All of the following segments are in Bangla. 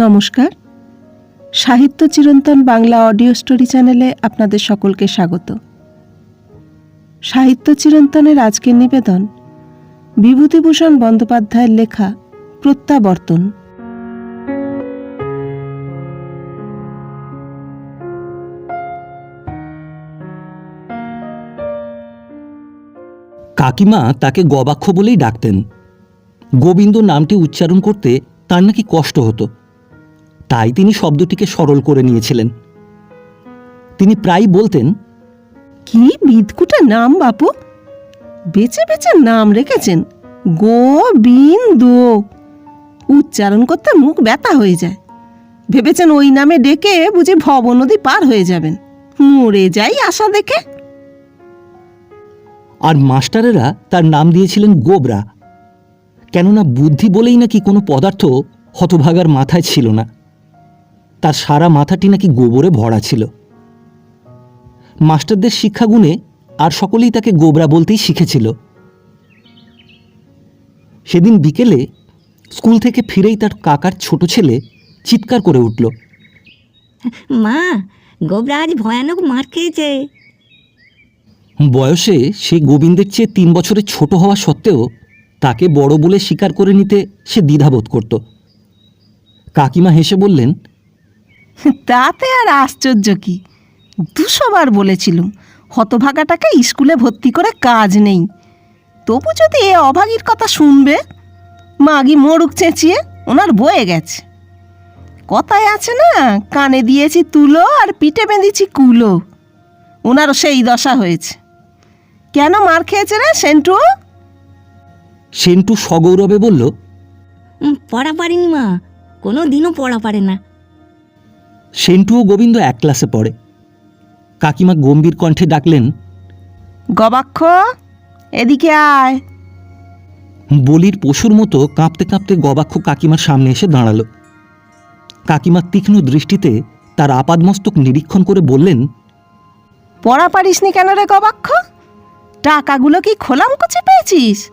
নমস্কার। সাহিত্য চিরন্তন বাংলা অডিও স্টোরি চ্যানেলে আপনাদের সকলকে স্বাগত। সাহিত্য চিরন্তনের আজকের নিবেদন বিভূতিভূষণ বন্দ্যোপাধ্যায়ের লেখা প্রত্যাবর্তন। কাকিমা তাকে গবাক্ষ বলেই ডাকতেন। গোবিন্দ নামটি উচ্চারণ করতে তার নাকি কষ্ট হতো। তাই তিনি শব্দটিকে সরল করে নিয়েছিলেন। তিনি প্রায় বলতেন, কি বিদকুটা নাম বাপু? বেছে বেছে নাম রেখেছেন। গোবিন্দ। উচ্চারণ করতে মুখ ব্যথা হয়ে যায়। ভেবেছেন ওই নামে ডেকে বুঝি ভব নদী পার হয়ে যাবেন। মরে যাই আশা দেখে। আর মাস্টারেরা তার নাম দিয়েছিলেন গোবরা। কেননা বুদ্ধি বলেই নাকি কোনো পদার্থ হতভাগার মাথায় ছিল না। তার সারা মাথাটি নাকি গোবরে ভরা ছিল। মাস্টারদের শিক্ষাগুণে আর সকলেই তাকে গোবরা বলতেই শিখেছিল। সেদিন বিকেলে স্কুল থেকে ফিরেই তার কাকার ছোট ছেলে চিৎকার করে উঠল। মা গোবরা আজ ভয়ানক মার খেয়েছে। বয়সে সে গোবিন্দের চেয়ে তিন বছরের ছোট হওয়া সত্ত্বেও তাকে বড় বলে স্বীকার করে নিতে সে দ্বিধাবোধ করত। কাকিমা হেসে বললেন তাতে আর আশ্চর্য কি? দুশোবার বলেছিলুম হতভাগাটাকে স্কুলে ভর্তি করে কাজ নেই। তবু যদি এ অভাগীর কথা শুনবে মাগি মরুক চেঁচিয়ে ওনার বয়ে গেছে। কথায় আছে না কানে দিয়েছি তুলো আর পিঠে বেঁধেছি কুলো। ওনারও সেই দশা হয়েছে। কেন মার খেয়েছে রে সেন্টু? সেন্টু সগৌরবে বলল পড়া পারিনি মা কোনো দিনও পড়া পারে না। সেন্টু ও গোবিন্দ এক ক্লাসে পড়ে। কাকিমা গম্ভীর কণ্ঠে ডাকলেন গবাক্ষ এদিকে আয়। বলির পশুর মতো কাঁপতে কাঁপতে গবাক্ষ কাকিমার সামনে এসে দাঁড়াল। কাকিমার তীক্ষ্ণ দৃষ্টিতে তার আপাদমস্তক নিরীক্ষণ করে বললেন পড়া পারিসনি কেন রে গবাক্ষ? টাকাগুলো কি খোলাম কুচি পেয়েছিস?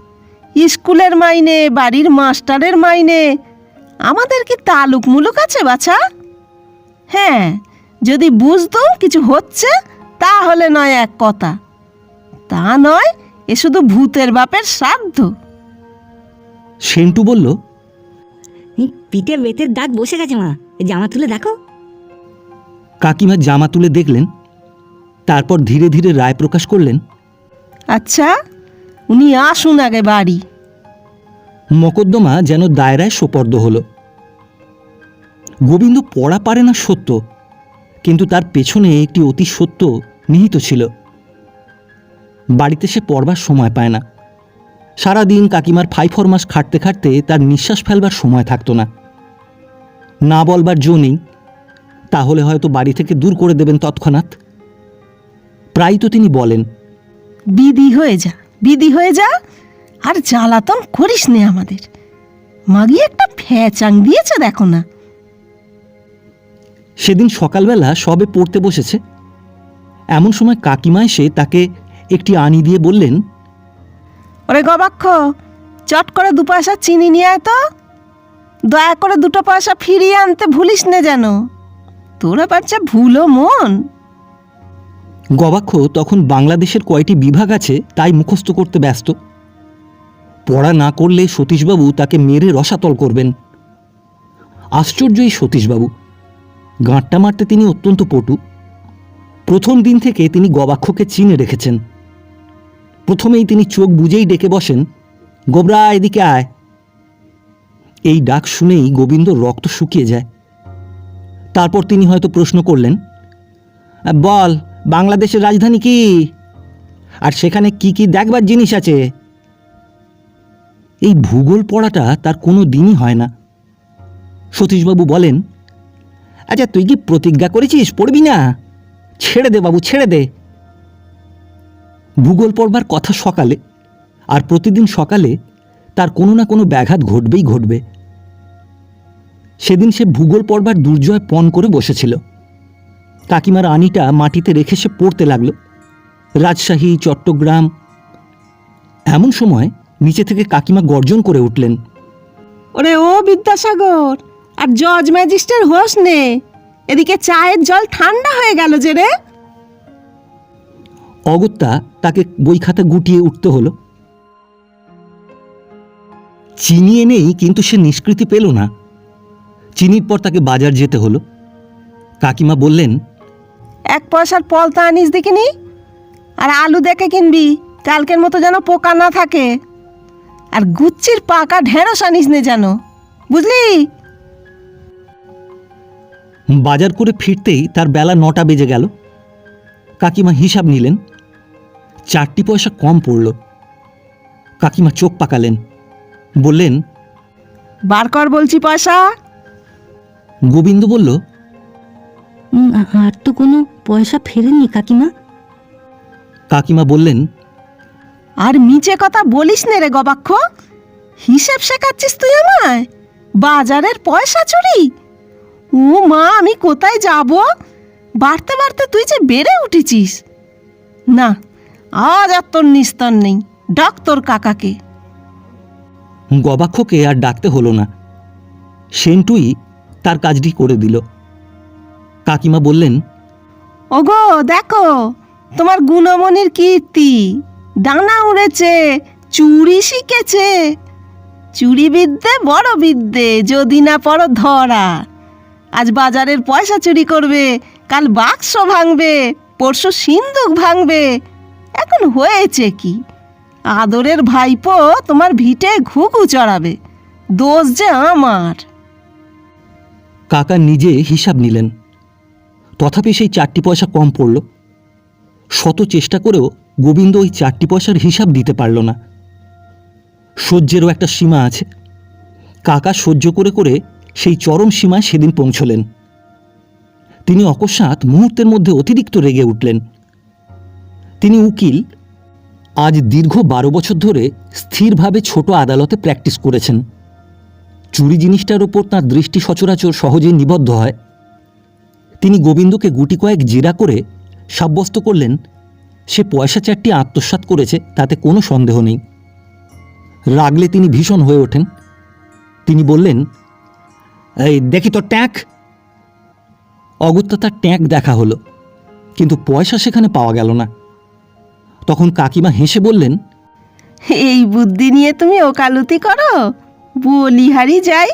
স্কুলের মাইনে বাড়ির মাস্টারের মাইনে আমাদের কি তালুক মুলুক আছে বাছা? হ্যাঁ যদি বুঝতুম কিছু হচ্ছে তাহলে নয় এক কথা। তা নয় এ শুধু ভূতের বাপের শ্রাদ্ধ। সেন্টু বলল এই পিঠে বেতের দাগ বসে গেছে মা এই জামা তুলে দেখো। কাকিমা জামা তুলে দেখলেন তারপর ধীরে ধীরে রায় প্রকাশ করলেন আচ্ছা উনি আসুন আগে বাড়ি। মকদ্দমা যেন দায়রায় সোপর্দ হলো। গোবিন্দ পড়া পারে না সত্য, কিন্তু তার পেছনে একটি অতি সত্য নিহিত ছিল। বাড়িতে সে পড়বার সময় পায় না। সারাদিন কাকিমার ফাই ফরমাস খাটতে খাটতে তার নিঃশ্বাস ফেলবার সময় থাকতো না। না বলবার জো নেই, তাহলে হয়তো বাড়ি থেকে দূর করে দেবেন তৎক্ষণাৎ। প্রায় তো তিনি বলেন, বিধি হয়ে যা, বিধি হয়ে যা, আর জ্বালাতন করিস নে আমাদের। মাগি একটা ফ্যাচাং দিয়েছে দেখো না। সেদিন সকালবেলা সবে পড়তে বসেছে। এমন সময় কাকিমা এসে তাকে একটি আনি দিয়ে বললেন ওরে গবাক্ষ চট করে দু পয়সা চিনি নিয়ে আয় তো। দয়া করে দুটো পয়সা ফিরিয়ে আনতে ভুলিস না যেন। তোরা বাচ্চা ভুলো মন। গবাক্ষ তখন বাংলাদেশের কয়টি বিভাগ আছে তাই মুখস্থ করতে ব্যস্ত। পড়া না করলে সতীশবাবু তাকে মেরে রসাতল করবেন। আশ্চর্য এই সতীশবাবু। গাঁটটা মারতে তিনি অত্যন্ত পটু। প্রথম দিন থেকে তিনি গবাক্ষকে চিনে রেখেছেন। প্রথমেই তিনি চোখ বুঝেই ডেকে বসেন, গোবরা, এদিকে আয়। এই ডাক শুনেই গোবিন্দ রক্ত শুকিয়ে যায়। তারপর তিনি হয়তো প্রশ্ন করলেন, বল, বাংলাদেশের রাজধানী কি? আর সেখানে কি কি দেখবার জিনিস আছে? এই ভূগোল পড়াটা তার কোনো দিনই হয় না। সতীশবাবু বলেন আচ্ছা তুই কি প্রতিজ্ঞা করেছিস? পড়বি না? ছেড়ে দে বাবু, ছেড়ে দে। ভূগোল পড়বার কথা সকালে আর প্রতিদিন সকালে তার কোনো না কোনো ব্যাঘাত ঘটবেই ঘটবে। সেদিন সে ভূগোল পড়বার দুর্জয় পণ করে বসেছিল। কাকিমার আনিটা মাটিতে রেখে সে পড়তে লাগল। রাজশাহী, চট্টগ্রাম এমন সময় নিচে থেকে কাকিমা গর্জন করে উঠলেন। ওরে ও বিদ্যাসাগর! আর জজ ম্যাজিস্ট্রেট হোস নে। এদিকে চায়ের জল ঠান্ডা হয়ে গেল যে রে। অগত্যা তাকে বই খাতা গুটিয়ে উঠতে হলো। চিনি এনেই কিন্তু সে নিষ্কৃতি পেল না। চিনির পর তাকে বাজার যেতে হলো। কাকিমা বললেন এক পয়সার পলতা আনিস দেখে দেখিনি? আর আলু দেখে কিনবি কালকের মতো যেন পোকা না থাকে। আর গুচ্ছির পাকা ঢেঁড়স আনিস নে যেন। বুঝলি? বাজার করে ফিরতেই তার বেলা নটা বেজে গেল। কাকিমা হিসাব নিলেন চারটি পয়সা কম পড়ল। কাকিমা চোখ পাকালেন বললেন বার কর বলছি পয়সা। গোবিন্দ বলল আর তো কোনো পয়সা ফেরেনি কাকিমা। কাকিমা বললেন আর মিচে কথা বলিস নে রে গবাক্ষ। হিসেব শেখাচ্ছিস তুই আমায়? বাজারের পয়সা চুরি? ও মা আমি কোথায় যাব? বাড়তে বাড়তে তুই যে বেড়ে উঠেছিস। না আজ আর তোর নিস্তর নেই। ডাক তোর কাকাকে। গবাক্ষকে আর ডাকতে হলো না। সেন্টুই তার কাজটি করে দিল। কাকিমা বললেন ওগো দেখো তোমার গুণমণির কীর্তি। ডানা উড়েছে চুরি শিখেছে। চুরি বিদ্যে বড় বিদ্যে যদি না পড়ো ধরা। আজ বাজারের পয়সা চুরি করবে, কাল বাক্স ভাঙবে, পরশু সিন্দুক ভাঙবে। এখন হয়েছে কি? আদরের ভাইপো তোমার ভিটে ঘুঘু চড়াবে, দোষ যে আমার। কাকা নিজে হিসাব নিলেন। তথাপি সেই চারটি পয়সা কম পড়ল। শত চেষ্টা করেও গোবিন্দ ওই চারটি পয়সার হিসাব দিতে পারল না। সহ্যেরও একটা সীমা আছে। কাকা সহ্য করে করে সেই চরম সীমায় সেদিন পৌঁছলেন। তিনি অকস্মাৎ মুহূর্তের মধ্যে অতিরিক্ত রেগে উঠলেন। তিনি উকিল, আজ দীর্ঘ বারো বছর ধরে স্থিরভাবে ছোট আদালতে প্র্যাকটিস করেছেন। চুরি জিনিসটার ওপর তাঁর দৃষ্টি সচরাচর সহজেই নিবদ্ধ হয়। তিনি গোবিন্দকে গুটি কয়েক জেরা করে সাব্যস্ত করলেন, সে পয়সা চারটি আত্মসাৎ করেছে, তাতে কোনো সন্দেহ নেই। রাগলে তিনি ভীষণ হয়ে ওঠেন। তিনি বললেন এই দেখি তো ট্যাঁক। অগত্যা তার ট্যাঁক দেখা হলো কিন্তু পয়সা সেখানে পাওয়া গেল না। তখন কাকিমা হেসে বললেন এই বুদ্ধি নিয়ে তুমি ওকালতি করো? বলিহারি যাই।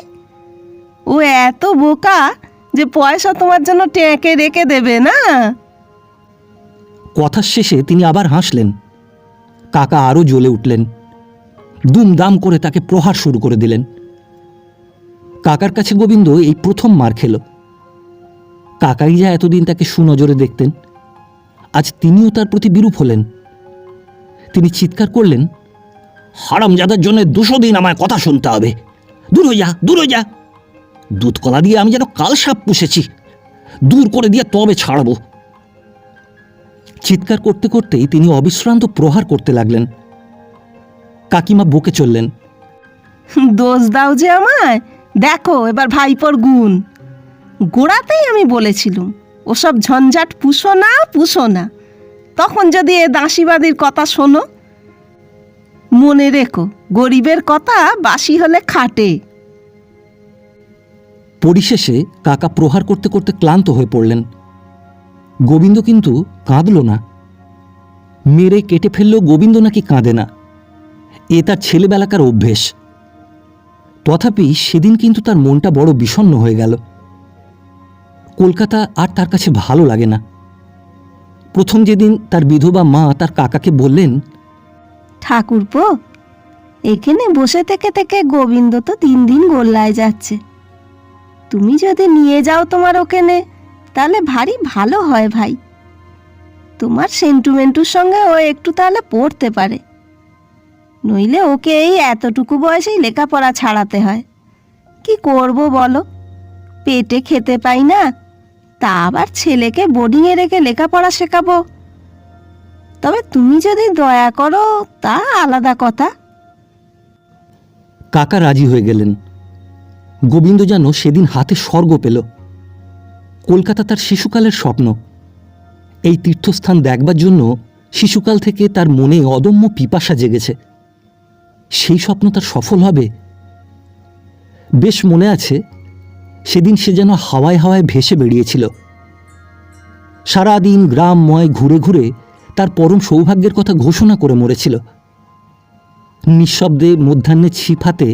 ও এত বোকা যে পয়সা তোমার জন্য ট্যাঁকে রেখে দেবে না? কথার শেষে তিনি আবার হাসলেন। কাকা আরও জ্বলে উঠলেন। দুমদাম করে তাকে প্রহার শুরু করে দিলেন। কাকার কাছে গোবিন্দ এই প্রথম মার খেল। কাকাই যা এতদিন তাকে সুনজরে দেখতেন, আজ তিনিও তার প্রতি বিরূপ হলেন। তিনি চিৎকার করলেন, হারামজাদার জন্য দুশো দিন আমায় কথা শুনতে হবে। দূর যা দূর যা দুধ কলা দিয়ে আমি যেন কাল সাপ পুষেছি। দূর করে দিয়ে তবে ছাড়বো। চিৎকার করতে করতেই তিনি অবিশ্রান্ত প্রহার করতে লাগলেন। কাকিমা বকে চললেন, দোষ দাও যে আমায়। দেখো, এবার ভাইপোর গুণ। গোড়াতেই আমি বলেছিলুম, ওসব ঝঞ্ঝাট পুষো না পুষো না। তখন যদি এ দাসীবাদীর কথা শোনো, মনে রেখো, গরিবের কথা বাসি হলে খাটে। পরিশেষে কাকা প্রহার করতে করতে ক্লান্ত হয়ে পড়লেন। গোবিন্দ কিন্তু কাঁদল না। মেরে কেটে ফেললেও গোবিন্দ নাকি কাঁদে না। এ তার ছেলেবেলাকার অভ্যেস। তথাপি সেদিন কিন্তু তার মনটা বড় বিষণ্ণ হয়ে গেল। কলকাতা আর তার কাছে ভালো লাগে না। প্রথম যেদিন তার বিধবা মা তার কাকাকে বললেন, ঠাকুরপো, এখানে বসে থেকে থেকে গোবিন্দ তো দিন দিন গোল্লায় যাচ্ছে। তুমি যদি নিয়ে যাও তোমার ওখানে, তাহলে ভারী ভালো হয় ভাই। তোমার সেন্টুমেন্টুর সঙ্গে ও একটু তাহলে পড়তে পারে। নইলে ওকে এই এতটুকু বয়সেই লেখাপড়া ছাড়াতে হয়। কি করব বলো? পেটে খেতে পাই না, তা আবার ছেলেকে বোর্ডিংয়ে রেখে লেখাপড়া শেখাবো। তবে তুমি যদি দয়া করো, তা আলাদা কথা। কাকা রাজি হয়ে গেলেন। গোবিন্দ যেন সেদিন হাতে স্বর্গ পেল। কলকাতা তার শিশুকালের স্বপ্ন। এই তীর্থস্থান দেখবার জন্য শিশুকাল থেকে তার মনে অদম্য পিপাসা জেগেছে। সেই স্বপ্ন তার সফল হবে? বেশ মনে আছে, সেদিন সে যেন হাওয়ায় হাওয়ায় ভেসে বেরিয়েছিল সারাদিন গ্রামময় ঘুরে ঘুরে তার পরম সৌভাগ্যের কথা ঘোষণা করে মরেছিল। নিঃশব্দে মধ্যাহ্নে ছিপ হাতে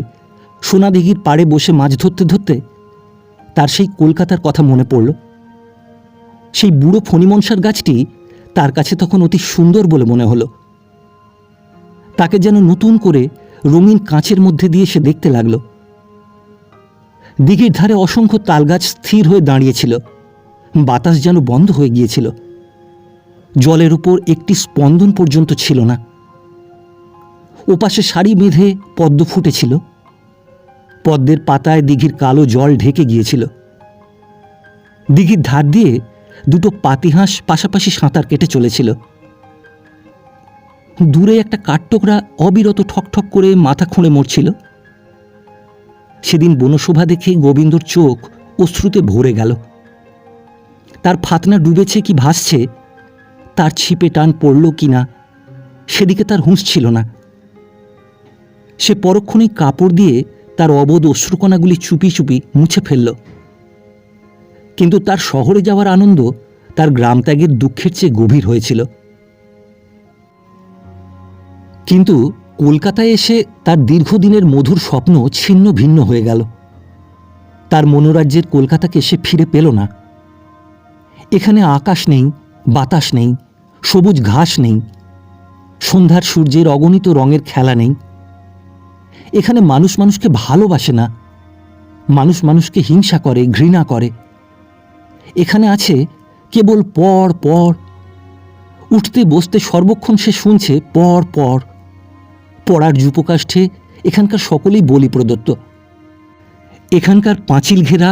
সোনাদিঘির পাড়ে বসে মাছ ধরতে ধরতে তার সেই কলকাতার কথা মনে পড়ল। সেই বুড়ো ফণিমনসার গাছটি তার কাছে তখন অতি সুন্দর বলে মনে হলো। তাকে যেন নতুন করে রঙিন কাঁচের মধ্যে দিয়ে সে দেখতে লাগল। দিঘির ধারে অসংখ্য তালগাছ স্থির হয়ে দাঁড়িয়েছিল। বাতাস যেন বন্ধ হয়ে গিয়েছিল। জলের উপর একটি স্পন্দন পর্যন্ত ছিল না। ওপাশে শাড়ি বেঁধে পদ্ম ফুটেছিল। পদ্মের পাতায় দিঘির কালো জল ঢেকে গিয়েছিল। দিঘির ধার দিয়ে দুটো পাতিহাঁস পাশাপাশি সাঁতার কেটে চলেছিল। দূরে একটা কাঠটোকরা অবিরত ঠকঠক করে মাথা খুঁড়ে মরছিল। সেদিন বনশোভা দেখে গোবিন্দর চোখ অশ্রুতে ভরে গেল। তার ফাতনা ডুবেছে কি ভাসছে, তার ছিপে টান পড়ল কি না সেদিকে তার হুঁশ ছিল না। সে পরক্ষণেই কাপড় দিয়ে তার অবোধ অশ্রুকণাগুলি চুপি চুপি মুছে ফেলল। কিন্তু তার শহরে যাওয়ার আনন্দ তার গ্রাম ত্যাগের দুঃখের চেয়ে গভীর হয়েছিল। কিন্তু কলকাতায় এসে তার দীর্ঘদিনের মধুর স্বপ্ন ছিন্ন ভিন্ন হয়ে গেল। তার মনোরাজ্যের কলকাতাকে সে ফিরে পেল না। এখানে আকাশ নেই, বাতাস নেই, সবুজ ঘাস নেই, সন্ধ্যার সূর্যের অগণিত রঙের খেলা নেই। এখানে মানুষ মানুষকে ভালোবাসে না, মানুষ মানুষকে হিংসা করে, ঘৃণা করে। এখানে আছে কেবল পর পর, উঠতে বসতে সর্বক্ষণ সে শুনছে পর পর। পড়ার যুপকাষ্ঠে এখানকার সকলেই বলি প্রদত্ত। এখানকার পাঁচিল ঘেরা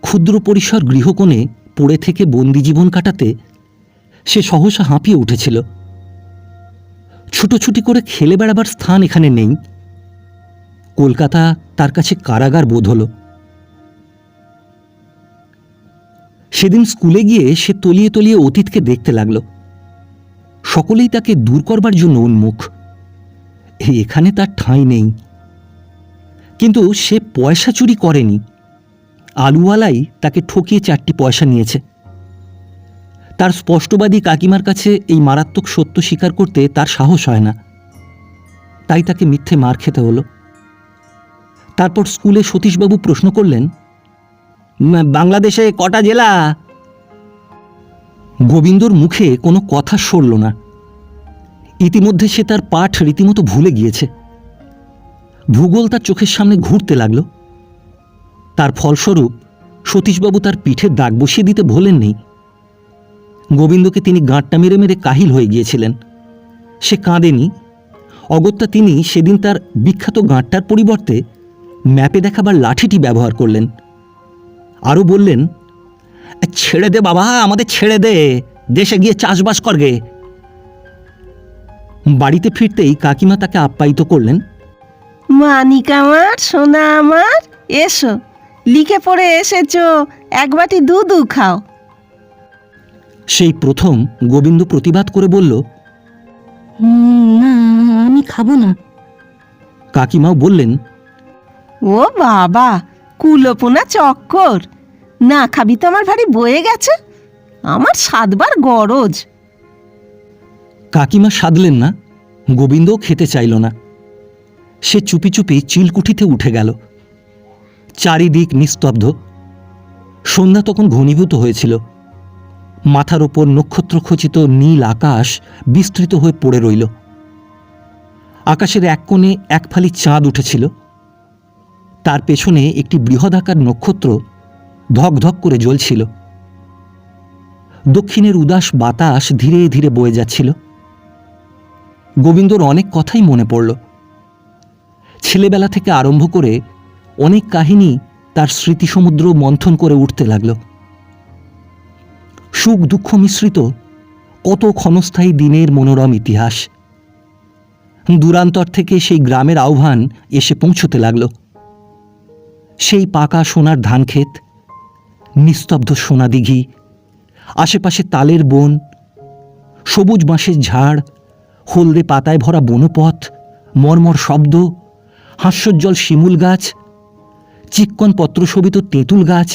ক্ষুদ্র পরিসর গৃহকোণে পড়ে থেকে বন্দি জীবন কাটাতে সে সহসা হাঁপিয়ে উঠেছিল। ছুটোছুটি করে খেলে বেড়াবার স্থান এখানে নেই। কলকাতা তার কাছে কারাগার বোধ হল। সেদিন স্কুলে গিয়ে সে তলিয়ে তলিয়ে অতীতকে দেখতে লাগল। সকলেই তাকে দূর করবার জন্য উন্মুখ। এখানে তার ঠাঁই নেই। কিন্তু সে পয়সা চুরি করেনি। আলুওয়ালাই তাকে ঠকিয়ে চারটি পয়সা নিয়েছে। তার স্পষ্টবাদী কাকিমার কাছে এই মারাত্মক সত্য স্বীকার করতে তার সাহস হয় না। তাই তাকে মিথ্যে মার খেতে হলো। তারপর স্কুলে সতীশবাবু প্রশ্ন করলেন বাংলাদেশে কটা জেলা? গোবিন্দর মুখে কোনো কথা সরল না। ইতিমধ্যে সে তার পাঠ রীতিমতো ভুলে গিয়েছে। ভূগোল তার চোখের সামনে ঘুরতে লাগল। তার ফলস্বরূপ, সতীশবাবু তার পিঠে দাগ বসিয়ে দিতে ভোলেননি। গোবিন্দকে তিনি গাঁটটা মেরে মেরে কাহিল হয়ে গিয়েছিলেন। সে কাঁদেনি। অগত্যা তিনি সেদিন তার বিখ্যাত গাঁটটার পরিবর্তে ম্যাপে দেখাবার লাঠিটি ব্যবহার করলেন। আরও বললেন ছেড়ে দে বাবা, আমাদের ছেড়ে দে। দেশে গিয়ে চাষবাস করগে বাড়িতে ফিরতেই কাকিমা তাকে আপ্যায়িত করলেন। মানিক আমার সোনা আমার এসো। লিখে পড়ে এসেছ এক বাটি দুধু খাও। সেই প্রথম গোবিন্দ প্রতিবাদ করে বলল না আমি খাব না। কাকিমাও বললেন ও বাবা কুলোপোনা চক্কর। না খাবি তো আমার ভারী বয়ে গেছে। আমার সাতবার গরজ। কাকিমা সাধলেন না, গোবিন্দও খেতে চাইল না। সে চুপি চুপি চিলকুঠিতে উঠে গেল। চারিদিক নিস্তব্ধ। সন্ধ্যা তখন ঘনীভূত হয়েছিল। মাথার ওপর নক্ষত্রখচিত নীল আকাশ বিস্তৃত হয়ে পড়ে রইল। আকাশের এক কোণে এক ফালি চাঁদ উঠেছিল। তার পেছনে একটি বৃহদাকার নক্ষত্র ধক ধক করে জ্বলছিল। দক্ষিণের উদাস বাতাস ধীরে ধীরে বয়ে যাচ্ছিল। গোবিন্দর অনেক কথাই মনে পড়ল। ছেলেবেলা থেকে আরম্ভ করে অনেক কাহিনী তার স্মৃতিসমুদ্র মন্থন করে উঠতে লাগল। সুখ দুঃখ মিশ্রিত কত ক্ষণস্থায়ী দিনের মনোরম ইতিহাস। দূরান্তর থেকে সেই গ্রামের আহ্বান এসে পৌঁছতে লাগল। সেই পাকা সোনার ধানক্ষেত, নিস্তব্ধ সোনাদিঘি, আশেপাশে তালের বন, সবুজ বাঁশের ঝাড় হলদে পাতায় ভরা বনপথ, মর্মর শব্দ, হাস্যোজ্জ্বল শিমুল গাছ, চিক্কন পত্রশোভিত তেঁতুল গাছ।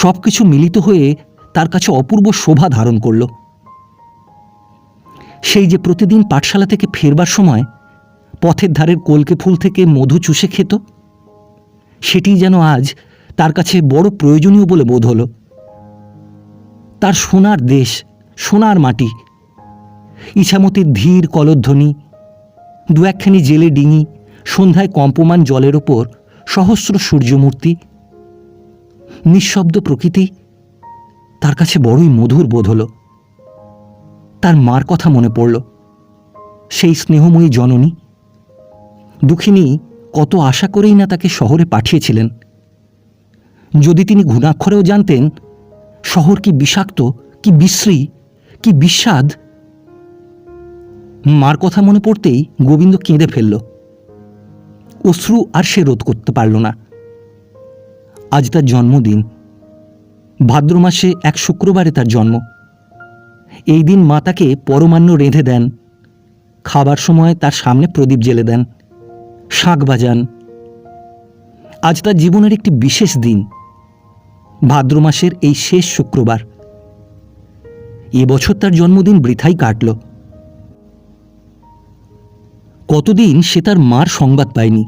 সব কিছু মিলিত হয়ে তার কাছে অপূর্ব শোভা ধারণ করল। সেই যে প্রতিদিন পাঠশালা থেকে ফেরবার সময় পথের ধারের কলকে ফুল থেকে মধু চুষে খেত, সেটি যেন আজ তার কাছে বড় প্রয়োজনীয় বলে বোধ হলো। তার সোনার দেশ, সোনার মাটি ইছামতির ধীর কলধ্বনি, দু একখানি জেলে ডিঙি, সন্ধ্যায় কম্পমান জলের ওপর সহস্র সূর্যমূর্তি। নিঃশব্দ প্রকৃতি তার কাছে বড়ই মধুর বোধ হল। তার মার কথা মনে পড়ল। সেই স্নেহময়ী জননী, দুঃখিনী কত আশা করেই না তাকে শহরে পাঠিয়েছিলেন। যদি তিনি ঘুণাক্ষরেও জানতেন, শহর কি বিষাক্ত, কি বিশ্রী, কি বিস্বাদ মার কথা মনে পড়তেই গোবিন্দ কেঁদে ফেলল। অশ্রু আর সে রোধ করতে পারল না। আজ তার জন্মদিন। ভাদ্র মাসে এক শুক্রবারে তার জন্ম। এই দিন মা তাকে পরমান্ন রেঁধে দেন। খাবার সময় তার সামনে প্রদীপ জেলে দেন। শাঁখ বাজান। আজ তার জীবনের একটি বিশেষ দিন। ভাদ্র মাসের এই শেষ শুক্রবার। এবছর তার জন্মদিন বৃথাই কাটল। কতদিন সে তার মার সংবাদ পায়নি?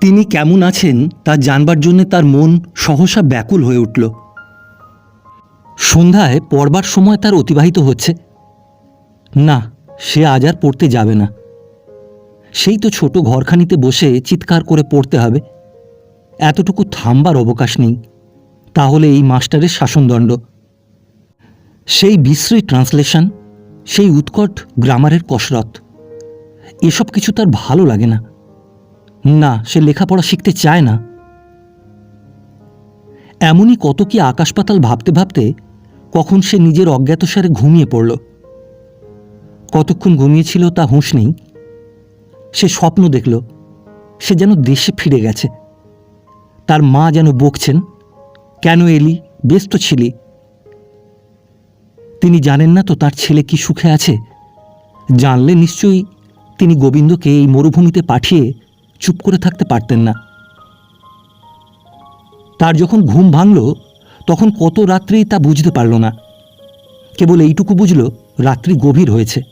তিনি কেমন আছেন তা জানবার জন্য তার মন সহসা ব্যাকুল হয়ে উঠল। সন্ধ্যায় পড়বার সময় তার অতিবাহিত হচ্ছে। না, সে আজ আর পড়তে যাবে না। সেই তো ছোট ঘরখানিতে বসে চিৎকার করে পড়তে হবে। এতটুকু থামবার অবকাশ নেই। তাহলে এই মাস্টারের শাসনদণ্ড। সেই বিশ্রী ট্রান্সলেশন, সেই উৎকট গ্রামারের কসরত। এসব কিছু তার ভালো লাগে না। না, সে লেখাপড়া শিখতে চায় না। এমনই কত কি আকাশপাতাল ভাবতে ভাবতে কখন সে নিজের অজ্ঞাতসারে ঘুমিয়ে পড়ল। কতক্ষণ ঘুমিয়েছিল তা হুঁশ নেই। সে স্বপ্ন দেখল, সে যেন দেশে ফিরে গেছে। তার মা যেন বকছেন, কেন এলি? ব্যস্ত ছিলি? তিনি জানেন না তো তার ছেলে কি সুখে আছে? জানলে নিশ্চয়ই তিনি গোবিন্দকে এই মরুভূমিতে পাঠিয়ে চুপ করে থাকতে পারতেন না। তার যখন ঘুম ভাঙল, তখন কত রাত্রি তা বুঝতে পারল না। কেবল এইটুকু বুঝল, রাত্রি গভীর হয়েছে।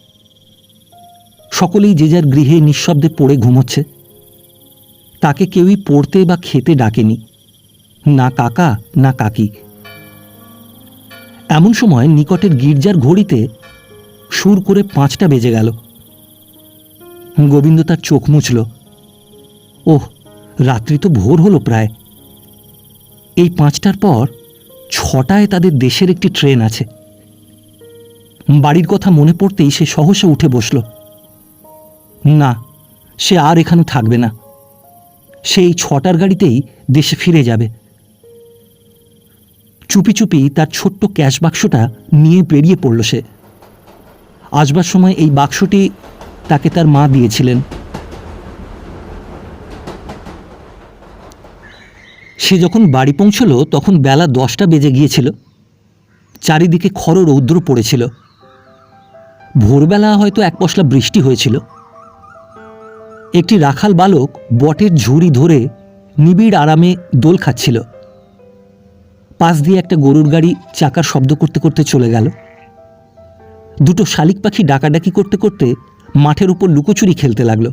সকলেই যে যার গৃহে নিঃশব্দে পড়ে ঘুমোচ্ছে। তাকে কেউই পড়তে বা খেতে ডাকেনি, না কাকা, না কাকি। এমন সময় নিকটের গির্জার ঘড়িতে সুর করে পাঁচটা বেজে গেল। গোবিন্দ তার চোখ মুছল। ওহ, রাত্রি তো ভোর হলো প্রায়। এই পাঁচটার পর ছটায় তাদের দেশের একটি ট্রেন আছে। বাড়ির কথা মনে পড়তেই সে সহসা উঠে বসল। না, সে আর এখানে থাকবে না। সেই ছটার গাড়িতেই দেশে ফিরে যাবে। চুপি চুপি তার ছোট্ট ক্যাশ বাক্সটা নিয়ে বেরিয়ে পড়ল সে। আসবার সময় এই বাক্সটি তাকে তার মা দিয়েছিলেন। সে যখন বাড়ি পৌঁছল, তখন বেলা দশটা বেজে গিয়েছিল। চারিদিকে খর রৌদ্র পড়েছিল। ভোরবেলা হয়তো এক পশলা বৃষ্টি হয়েছিল। একটি রাখাল বালক বটের ঝুড়ি ধরে নিবিড় আরামে দোল খাচ্ছিল। পাশ দিয়ে একটা গরুর গাড়ি চাকার শব্দ করতে করতে চলে গেল। দুটো শালিক পাখি ডাকাডাকি করতে করতে মাঠের উপর লুকোচুরি খেলতে লাগল।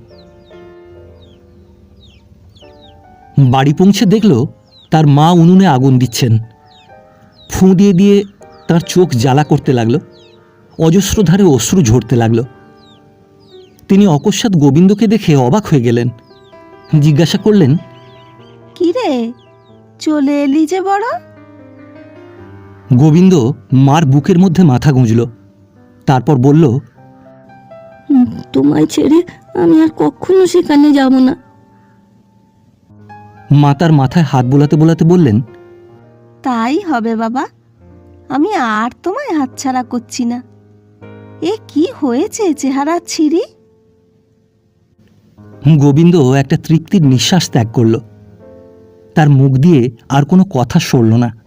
বাড়ি পৌঁছে দেখল তার মা উনুনে আগুন দিচ্ছেন। ফুঁ দিয়ে দিয়ে তার চোখ জ্বালা করতে লাগল। অজস্রধারে অশ্রু ঝরতে লাগল। তিনি অকস্মাৎ গোবিন্দকে দেখে অবাক হয়ে গেলেন। জিজ্ঞাসা করলেন কি রে? চলে এলি যে বড়? গোবিন্দ মার বুকের মধ্যে মাথা গুঁজল। তারপর বলল তোমায় ছেড়ে আমি আর কখনো সেখানে যাব না। মা তার মাথায় হাত বোলাতে বোলাতে বললেন তাই হবে বাবা আমি আর তোমায় হাতছাড়া করছি না। এ কি হয়েছে চেহারা ছিঁড়ি? গোবিন্দ একটা তৃপ্তির নিঃশ্বাস ত্যাগ করল। তার মুখ দিয়ে আর কোনো কথা সরল না।